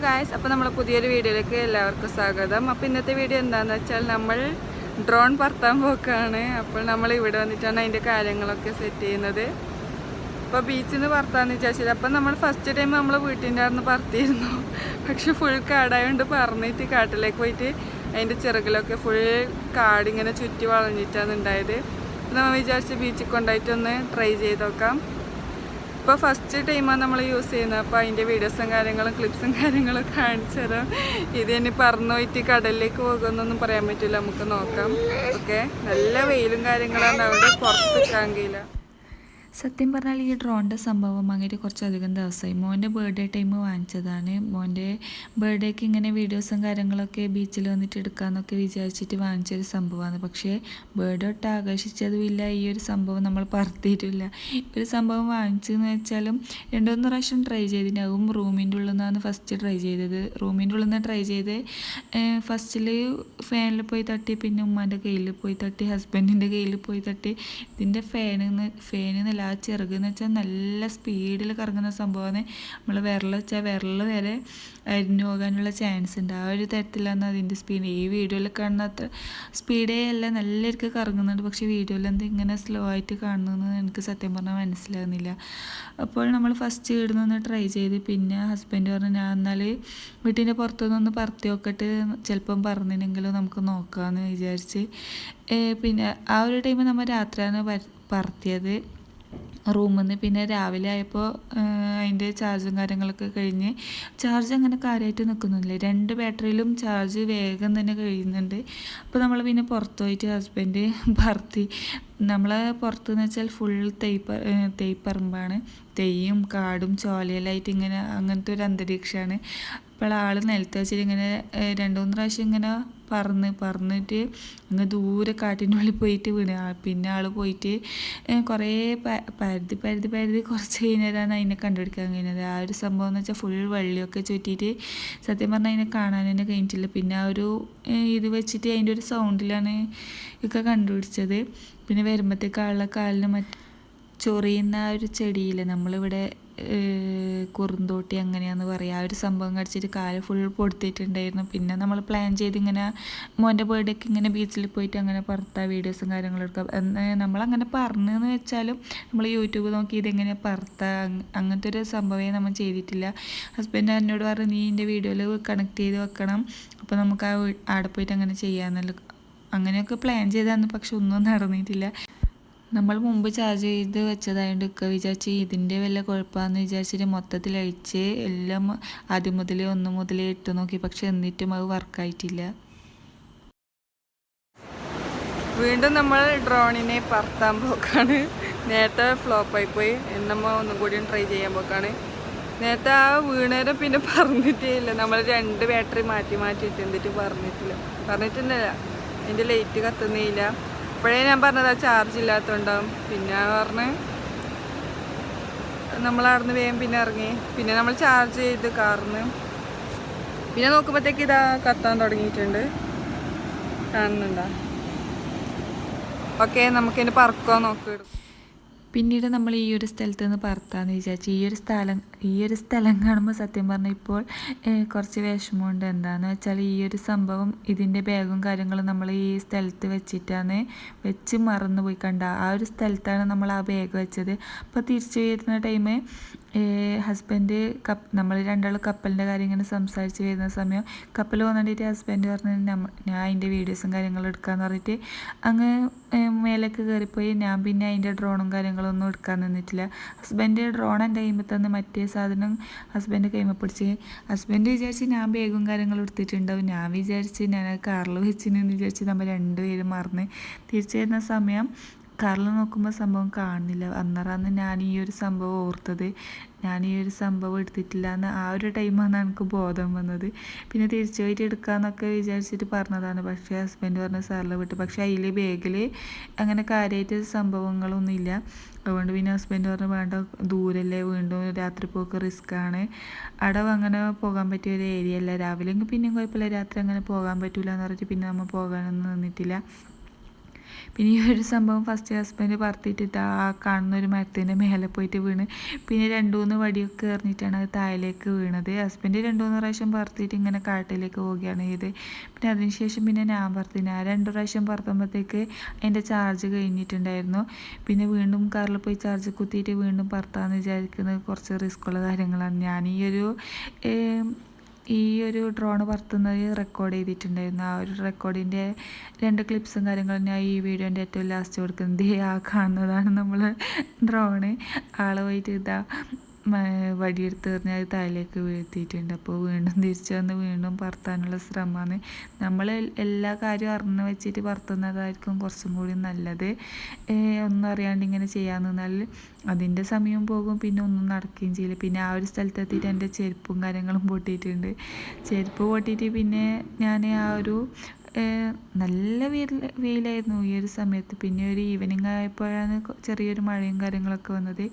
Guys അപ്പോൾ നമ്മളെ പുതിയൊരു വീഡിയോയിലേക്ക് എല്ലാവർക്കും സ്വാഗതം. അപ്പോൾ ഇന്നത്തെ വീഡിയോ എന്താണെന്ന് വെച്ചാൽ നമ്മൾ ഡ്രോൺ പറത്താൻ പോക്കാണ്. അപ്പോൾ നമ്മൾ ഇവിടെ വന്നിട്ടാണ് അതിന്റെ കാര്യങ്ങളൊക്കെ സെറ്റ് ചെയ്യുന്നത്. അപ്പോൾ ബീച്ചിൽ നിന്ന് പറത്താന്ന് വിചാരിച്ചത് അപ്പം നമ്മൾ ഫസ്റ്റ് ടൈം നമ്മൾ വീട്ടിന്റെ അവിടെ നിന്ന് പറത്തിയിരുന്നു. പക്ഷെ ഫുൾ കാടായതുകൊണ്ട് പറന്നിട്ട് കാട്ടിലേക്ക് പോയിട്ട് അതിന്റെ ചിറകിലൊക്കെ ഫുൾ കാടിങ്ങനെ ചുറ്റി വളഞ്ഞിട്ടാണ് ഉണ്ടായത്. അപ്പോൾ നമ്മൾ വിചാരിച്ച് ബീച്ചിൽ കൊണ്ടായിട്ടൊന്ന് ട്രൈ ചെയ്ത് നോക്കാം. ഇപ്പോൾ ഫസ്റ്റ് ടൈമാണ് നമ്മൾ യൂസ് ചെയ്യുന്നത് അപ്പോൾ അതിന്റെ വീഡിയോസും കാര്യങ്ങളും ക്ലിപ്സും കാര്യങ്ങളും കാണിച്ചു തരാം. ഇത് ഇനി പറന്നു പോയിട്ട് കടലിലേക്ക് പോകുമെന്നൊന്നും പറയാൻ പറ്റില്ല. നമുക്ക് നോക്കാം. ഓക്കെ നല്ല വെയിലും കാര്യങ്ങളാണ് അവിടെ പുറത്ത് കഴിയില്ല. സത്യം പറഞ്ഞാൽ ഈ ഡ്രോണിന്റെ സംഭവം വാങ്ങിയിട്ട് കുറച്ചധികം ദിവസമായി. മോന്റെ ബർത്ത്ഡേ ടൈം വാങ്ങിച്ചതാണ്. മോന്റെ ബർത്ത്ഡേക്ക് ഇങ്ങനെ വീഡിയോസും കാര്യങ്ങളൊക്കെ ബീച്ചിൽ വന്നിട്ട് എടുക്കാമെന്നൊക്കെ വിചാരിച്ചിട്ട് വാങ്ങിച്ചൊരു സംഭവമാണ്. പക്ഷേ ബർത്ത്ഡേ ഒട്ട് ആകർഷിച്ചതുമില്ല. ഈ ഒരു സംഭവം നമ്മൾ പറത്തിയിട്ടില്ല. ഒരു സംഭവം വാങ്ങിച്ചെന്ന് വെച്ചാലും രണ്ടുമൂന്ന് പ്രാവശ്യം ട്രൈ ചെയ്തിട്ടുണ്ടാവും. റൂമിന്റെ ഉള്ളിൽ നിന്നാണ് ഫസ്റ്റ് ട്രൈ ചെയ്തത്. റൂമിന്റെ ഉള്ളിൽ നിന്ന് ട്രൈ ചെയ്ത് ഫസ്റ്റിൽ ഫാനിൽ പോയി തട്ടി പിന്നെ ഉമ്മാന്റെ കയ്യിൽ പോയി തട്ടി ഹസ്ബൻഡിന്റെ കയ്യിൽ പോയി തട്ടി. ഇതിന്റെ ഫാനിൽ നിന്ന് ഫാനിൽ നിന്നല്ല ആ ചിറക് എന്ന് വെച്ചാൽ നല്ല സ്പീഡിൽ കറങ്ങുന്ന സംഭവമാണ് നമ്മൾ വിരൽ വെച്ചാൽ വിരൽ വരെ അരിഞ്ഞു പോകാനുള്ള ചാൻസ് ഉണ്ട് ആ ഒരു തരത്തിലാണ് അതിന്റെ സ്പീഡ് ഈ വീഡിയോയിൽ കാണുന്ന അത്ര സ്പീഡേ അല്ല നല്ലൊരു കറങ്ങുന്നുണ്ട്. പക്ഷേ വീഡിയോയിൽ എന്ത് ഇങ്ങനെ സ്ലോ ആയിട്ട് കാണുന്നതെന്ന് എനിക്ക് സത്യം പറഞ്ഞാൽ മനസ്സിലാകുന്നില്ല അപ്പോൾ നമ്മൾ ഫസ്റ്റ് ഇടുന്നൊന്ന് ട്രൈ ചെയ്ത് പിന്നെ ഹസ്ബൻഡ് പറഞ്ഞു ഞാൻ എന്നാൽ വീട്ടിന്റെ പുറത്തുനിന്നൊന്ന് പറത്തി നോക്കട്ട് ചിലപ്പം പറഞ്ഞില്ലെങ്കിലും നമുക്ക് നോക്കാമെന്ന് വിചാരിച്ച്. പിന്നെ ആ ഒരു ടൈം നമ്മൾ രാത്രിയാണ് പറത്തിയത്. റൂമിൽ നിന്ന് പിന്നെ രാവിലെ ആയപ്പോൾ അതിന്റെ ചാർജും കാര്യങ്ങളൊക്കെ കഴിഞ്ഞ് ചാർജ് അങ്ങനെ കാര്യമായിട്ട് നിൽക്കുന്നില്ല രണ്ട് ബാറ്ററിയിലും ചാർജ് വേഗം തന്നെ കഴിയുന്നുണ്ട്. അപ്പോൾ നമ്മൾ പിന്നെ പുറത്ത് പോയിട്ട് ഹസ്ബൻഡ് പറത്തി നമ്മളെ പുറത്തുനിന്ന് വെച്ചാൽ ഫുൾ തേയ്പ്പ തേയ്പ്പറമ്പാണ് തെയ്യും കാടും ചോലയിലായിട്ട് ഇങ്ങനെ അങ്ങനത്തെ ഒരു അന്തരീക്ഷമാണ് അപ്പോൾ ആൾ നിലത്ത് വെച്ചിട്ട് ഇങ്ങനെ രണ്ട് മൂന്ന് പ്രാവശ്യം ഇങ്ങനെ പറന്ന് പറന്നിട്ട് അങ്ങ് ദൂരെ കാട്ടിന്റെ ഉള്ളിൽ പോയിട്ട് വീണ്. പിന്നെ ആൾ പോയിട്ട് കുറേ പരുതി പരുതി പരതി കുറച്ച് കഴിഞ്ഞതാണ് അതിനെ കണ്ടുപിടിക്കാൻ കഴിഞ്ഞത്. ആ ഒരു സംഭവം എന്ന് വെച്ചാൽ ഫുൾ വെള്ളിയൊക്കെ ചുറ്റിയിട്ട് സത്യം പറഞ്ഞാൽ അതിനെ കാണാൻ തന്നെ കഴിഞ്ഞിട്ടില്ല. പിന്നെ ആ ഒരു ഇത് വെച്ചിട്ട് അതിന്റെ ഒരു സൗണ്ടിലാണ് ഒക്കെ കണ്ടുപിടിച്ചത്. പിന്നെ വരുമ്പോഴത്തേക്ക് ആളുടെ കാലിന് മറ്റ് ചൊറിയുന്ന ആ ഒരു ചെടിയിൽ നമ്മളിവിടെ കുറുന്തോട്ടി അങ്ങനെയാന്ന് പറയുക ആ ഒരു സംഭവം കടിച്ചിട്ട് കാൽ ഫുൾ പൊടുത്തിട്ടുണ്ടായിരുന്നു പിന്നെ നമ്മൾ പ്ലാൻ ചെയ്ത് ഇങ്ങനെ മോന്റെ ബർത്ത്ഡേക്ക് ഇങ്ങനെ ബീച്ചിൽ പോയിട്ട് അങ്ങനെ പറത്ത വീഡിയോസും കാര്യങ്ങളും എടുക്കാം എന്ന് നമ്മളങ്ങനെ പറഞ്ഞെന്ന് വെച്ചാലും നമ്മൾ യൂട്യൂബ് നോക്കി ഇതെങ്ങനെ പറത്താ? അങ്- അങ്ങനത്തെ ഒരു സംഭവമേ നമ്മൾ ചെയ്തിട്ടില്ല. ഹസ്ബൻഡ് എന്നോട് പറഞ്ഞു നീ എന്റെ വീഡിയോയിൽ കണക്ട് ചെയ്ത് വെക്കണം. അപ്പോൾ നമുക്ക് ആ അവിടെ പോയിട്ട് അങ്ങനെ ചെയ്യാമെന്നല്ലോ അങ്ങനെയൊക്കെ പ്ലാൻ ചെയ്താന്ന് പക്ഷെ ഒന്നും നടന്നിട്ടില്ല. നമ്മൾ മുമ്പ് ചാർജ് ചെയ്ത് വെച്ചതായതുകൊണ്ട് ഒക്കെ വിചാരിച്ച് ഇതിന്റെ വല്ല കുഴപ്പമാണെന്ന് വിചാരിച്ചിട്ട് മൊത്തത്തിൽ അഴിച്ച് എല്ലാം ആദ്യം മുതൽ ഒന്ന് മുതൽ ഇട്ട് നോക്കി. പക്ഷെ എന്നിട്ടും അത് വർക്കായിട്ടില്ല വീണ്ടും നമ്മൾ ഡ്രോണിനെ പറത്താൻ പോക്കാണ്. നേരത്തെ ഫ്ലോപ്പായി പോയി. നമ്മൾ ഒന്നും കൂടി ട്രൈ ചെയ്യാൻ പോക്കാണ്. നേരത്തെ ആ വീണേരം പിന്നെ പറഞ്ഞിട്ടേ ഇല്ല നമ്മൾ രണ്ട് ബാറ്ററി മാറ്റി മാറ്റി ഇട്ട് എന്നിട്ട് പറഞ്ഞിട്ടില്ല. പറഞ്ഞിട്ടുണ്ടല്ല. എന്റെ ലൈറ്റ് കത്തുന്നില്ല അപ്പോഴേ ഞാൻ പറഞ്ഞത് ആ ചാർജ് ഇല്ലാത്തതുണ്ടാവും പിന്നെ പറഞ്ഞ് നമ്മൾ അവിടുന്ന് വേഗം പിന്നെ ഇറങ്ങി. പിന്നെ നമ്മൾ ചാർജ് ചെയ്ത് കാറിന് പിന്നെ നോക്കുമ്പോഴത്തേക്ക് ഇതാ കത്താൻ തുടങ്ങിയിട്ടുണ്ട്. കാണുന്നുണ്ടോ? ഓക്കെ നമുക്കിനി പറക്കോ നോക്കി പിന്നീട് നമ്മൾ ഈ ഒരു സ്ഥലത്ത് നിന്ന് പറത്താന്ന് വിചാരിച്ചു ഈ ഒരു സ്ഥലം ഈ ഒരു സ്ഥലം കാണുമ്പോൾ സത്യം പറഞ്ഞാൽ ഇപ്പോൾ കുറച്ച് വിഷമമുണ്ട്. എന്താണെന്ന് വെച്ചാൽ ഈ ഒരു സംഭവം ഇതിന്റെ ബാഗും കാര്യങ്ങളും നമ്മൾ ഈ സ്ഥലത്ത് വെച്ചിട്ടാണ് വെച്ച് മറന്നുപോയി കണ്ട. ആ ഒരു സ്ഥലത്താണ് നമ്മൾ ആ ബാഗ് വെച്ചത്. അപ്പോൾ തിരിച്ചു വരുന്ന ടൈം ഹസ്ബൻഡ് കപ്പ് നമ്മൾ രണ്ടാൾ കപ്പലിന്റെ കാര്യം ഇങ്ങനെ സംസാരിച്ച് വരുന്ന സമയം കപ്പൽ വന്നിട്ട് ഹസ്ബൻഡ് പറഞ്ഞു ഞാൻ അതിന്റെ വീഡിയോസും കാര്യങ്ങളും എടുക്കാമെന്ന് പറഞ്ഞിട്ട് അങ്ങ് മേലേക്ക് കയറിപ്പോയി ഞാൻ പിന്നെ അതിന്റെ ഡ്രോണും കാര്യങ്ങളൊന്നും എടുക്കാൻ നിന്നിട്ടില്ല. ഹസ്ബൻഡ് ഡ്രോൺ എന്റെ കൈമ്പോൾ തന്ന് മറ്റേ സാധനം ഹസ്ബൻഡ് കൈമ പിടിച്ച്. ഹസ്ബൻഡ് വിചാരിച്ച് ഞാൻ ബാഗും കാര്യങ്ങളും എടുത്തിട്ടുണ്ടാവും. ഞാൻ വിചാരിച്ച് ഞാൻ കാറിൽ വെച്ചിന് വിചാരിച്ച് നമ്മൾ രണ്ടുപേരും മറന്ന് തിരിച്ചു വരുന്ന സമയം കാറിൽ നോക്കുമ്പോൾ സംഭവം കാണുന്നില്ല. അന്നേരമാണ് ഞാൻ ഈ ഒരു സംഭവം ഓർത്തത്. ഞാൻ ഈ ഒരു സംഭവം എടുത്തിട്ടില്ല എന്ന് ആ ഒരു ടൈമാണ് എനിക്ക് ബോധം വന്നത്. പിന്നെ തിരിച്ചു പോയിട്ട് എടുക്കാമെന്നൊക്കെ വിചാരിച്ചിട്ട് പറഞ്ഞതാണ്. പക്ഷേ ഹസ്ബൻഡ് പറഞ്ഞ സാറിൽ വിട്ടു. പക്ഷേ അതിൽ ബാഗിൽ അങ്ങനെ കാര്യമായിട്ട് സംഭവങ്ങളൊന്നും ഇല്ല അതുകൊണ്ട് പിന്നെ ഹസ്ബൻഡ് പറഞ്ഞു വേണ്ട ദൂരല്ലേ വീണ്ടും രാത്രി പോക്ക് റിസ്ക് ആണ്. അവിടെ അങ്ങനെ പോകാൻ പറ്റിയ ഒരു ഏരിയ അല്ല. രാവിലെ എങ്കിൽ പിന്നെയും കുഴപ്പമില്ല. രാത്രി അങ്ങനെ പോകാൻ പറ്റില്ല എന്ന് പറഞ്ഞിട്ട് പിന്നെ നമ്മൾ പോകാനൊന്നും നിന്നിട്ടില്ല. പിന്നെ ഈ ഒരു സംഭവം ഫസ്റ്റ് ഹസ്ബൻഡ് പറത്തിയിട്ട് ഇതാ കാണുന്ന ഒരു മരത്തിന്റെ മേലെ പോയിട്ട് വീണ്. പിന്നെ രണ്ടു മൂന്ന് വടിയൊക്കെ എറിഞ്ഞിട്ടാണ് അത് താഴേക്ക് വീണത്. ഹസ്ബൻഡ് രണ്ടു മൂന്ന് പ്രാവശ്യം പറത്തിയിട്ട് ഇങ്ങനെ കാട്ടിലേക്ക് പോവുകയാണ് ചെയ്ത് പിന്നെ അതിനുശേഷം പിന്നെ ഞാൻ പറത്തിന്. ആ രണ്ട് പ്രാവശ്യം പറത്തുമ്പോഴത്തേക്ക് അതിന്റെ ചാർജ് കഴിഞ്ഞിട്ടുണ്ടായിരുന്നു. പിന്നെ വീണ്ടും കാറിൽ പോയി ചാർജ് കുത്തിയിട്ട് വീണ്ടും പറത്താമെന്ന് വിചാരിക്കുന്നത് കുറച്ച് റിസ്ക്കുള്ള കാര്യങ്ങളാണ്. ഞാൻ ഈ ഒരു ഈ ഒരു ഡ്രോൺ പറത്തുന്നത് റെക്കോർഡ് ചെയ്തിട്ടുണ്ടായിരുന്നു. ആ ഒരു റെക്കോർഡിന്റെ രണ്ട് ക്ലിപ്സും കാര്യങ്ങളും ഞാൻ ഈ വീഡിയോന്റെ ഏറ്റവും ലാസ്റ്റ് കൊടുക്കുന്നത് ആ കാണുന്നതാണ് നമ്മൾ ഡ്രോണ് ആൾ പോയിട്ട് ഇതാ വടിയെടുത്ത് എറിഞ്ഞ് അത് താഴേക്ക് വീഴ്ത്തിയിട്ടുണ്ട്. അപ്പോൾ വീണ്ടും തിരിച്ചു വന്ന് വീണ്ടും പറത്താനുള്ള ശ്രമമാണ്. നമ്മൾ എല്ലാ കാര്യവും അറിഞ്ഞു വെച്ചിട്ട് പറത്തുന്നതായിരിക്കും കുറച്ചും കൂടി നല്ലത്. ഒന്നും അറിയാണ്ട് ഇങ്ങനെ ചെയ്യാൻ നിന്നാൽ അതിന്റെ സമയം പോകും പിന്നെ ഒന്നും നടക്കുകയും ചെയ്യില്ല. പിന്നെ ആ ഒരു സ്ഥലത്തെത്തിയിട്ട് എന്റെ ചെരുപ്പും കാര്യങ്ങളും പൊട്ടിയിട്ടുണ്ട്. ചെരുപ്പ് പൊട്ടിയിട്ട് പിന്നെ ഞാൻ ആ ഒരു നല്ല വെയിൽ വെയിലായിരുന്നു ഈ ഒരു സമയത്ത്. പിന്നെ ഒരു ഈവനിങ് ആയപ്പോഴാണ് ചെറിയൊരു മഴയും കാര്യങ്ങളൊക്കെ വന്നത്.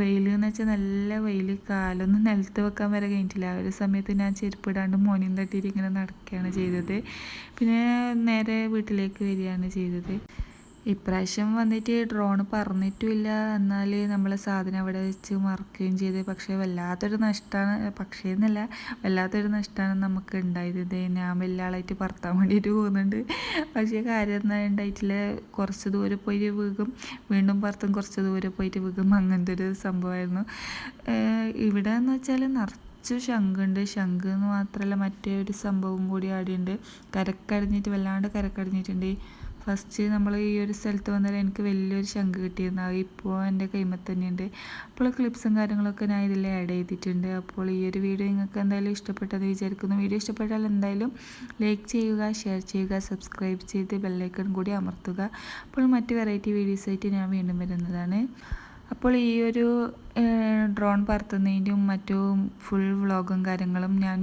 വെയിൽ എന്ന് വെച്ചാൽ നല്ല വെയിൽ കാലൊന്നും നിലത്ത് വെക്കാൻ വരെ കഴിഞ്ഞിട്ടില്ല. ആ ഒരു സമയത്ത് ഞാൻ ചെരുപ്പിടാണ്ട് മോനിയും തട്ടിയിട്ട് ഇങ്ങനെ നടക്കുകയാണ് ചെയ്തത്. പിന്നെ നേരെ വീട്ടിലേക്ക് വരികയാണ് ചെയ്തത്. ഇപ്രാവശ്യം വന്നിട്ട് ഡ്രോൺ പറഞ്ഞിട്ടുമില്ല. എന്നാൽ നമ്മളെ സാധനം അവിടെ വെച്ച് മറക്കുകയും ചെയ്ത്. പക്ഷേ വല്ലാത്തൊരു നഷ്ടമാണ് പക്ഷേ എന്നല്ല വല്ലാത്തൊരു നഷ്ടമാണ് നമുക്ക് ഉണ്ടായത്. ഇത് ഞാൻ വലിയ ആളായിട്ട് പറത്താൻ വേണ്ടിയിട്ട് പോകുന്നുണ്ട്. പക്ഷേ കാര്യം എന്താ ഉണ്ടായിട്ടില്ല. കുറച്ച് ദൂരെ പോയിട്ട് വീകും വീണ്ടും പറത്തും കുറച്ച് ദൂരെ പോയിട്ട് വീകും അങ്ങനത്തെ ഒരു സംഭവമായിരുന്നു. ഇവിടെ എന്ന് വെച്ചാൽ നിറച്ച് ശംഖുണ്ട്. ശംഖ് എന്ന് മാത്രമല്ല മറ്റേ ഒരു സംഭവം കൂടി ആടിയുണ്ട് കരക്കടിഞ്ഞിട്ട് വല്ലാണ്ട് കരക്കടിഞ്ഞിട്ടുണ്ട് ഫസ്റ്റ് നമ്മൾ ഈ ഒരു സ്ഥലത്ത് വന്നാൽ എനിക്ക് വലിയൊരു ശംഖ് കിട്ടിയിരുന്നു. അത് ഇപ്പോൾ എന്റെ കൈമ തന്നെയുണ്ട്. അപ്പോൾ ക്ലിപ്സും കാര്യങ്ങളൊക്കെ ഞാൻ ഇതിൽ ആഡ് ചെയ്തിട്ടുണ്ട്. അപ്പോൾ ഈ ഒരു വീഡിയോ നിങ്ങൾക്ക് എന്തായാലും ഇഷ്ടപ്പെട്ടെന്ന് വിചാരിക്കുന്നു. വീഡിയോ ഇഷ്ടപ്പെട്ടാൽ എന്തായാലും ലൈക്ക് ചെയ്യുക ഷെയർ ചെയ്യുക സബ്സ്ക്രൈബ് ചെയ്ത് ബെല്ലൈക്കൺ കൂടി അമർത്തുക. അപ്പോൾ മറ്റ് വെറൈറ്റി വീഡിയോസായിട്ട് ഞാൻ വീണ്ടും വരുന്നതാണ്. അപ്പോൾ ഈ ഒരു ഡ്രോൺ പറത്തുന്നതിന്റെയും മറ്റും ഫുൾ വ്ളോഗും കാര്യങ്ങളും ഞാൻ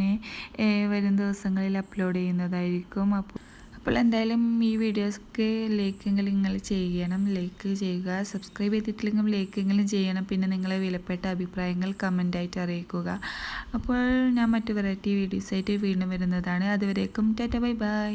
വരും ദിവസങ്ങളിൽ അപ്ലോഡ് ചെയ്യുന്നതായിരിക്കും. അപ്പോൾ അപ്പോൾ എന്തായാലും ഈ വീഡിയോസ്ക്ക് ലൈക്കെങ്കിലും നിങ്ങൾ ചെയ്യണം. ലൈക്ക് ചെയ്യുക. സബ്സ്ക്രൈബ് ചെയ്തിട്ടില്ലെങ്കിൽ ലൈക്കെങ്കിലും ചെയ്യണം. പിന്നെ നിങ്ങളെ വിലപ്പെട്ട അഭിപ്രായങ്ങൾ കമന്റായിട്ട് അറിയിക്കുക. അപ്പോൾ ഞാൻ മറ്റു വെറൈറ്റി വീഡിയോസായിട്ട് വീണ്ടും വരുന്നതാണ്. അതുവരേക്കും ടാറ്റ ബൈ ബൈ.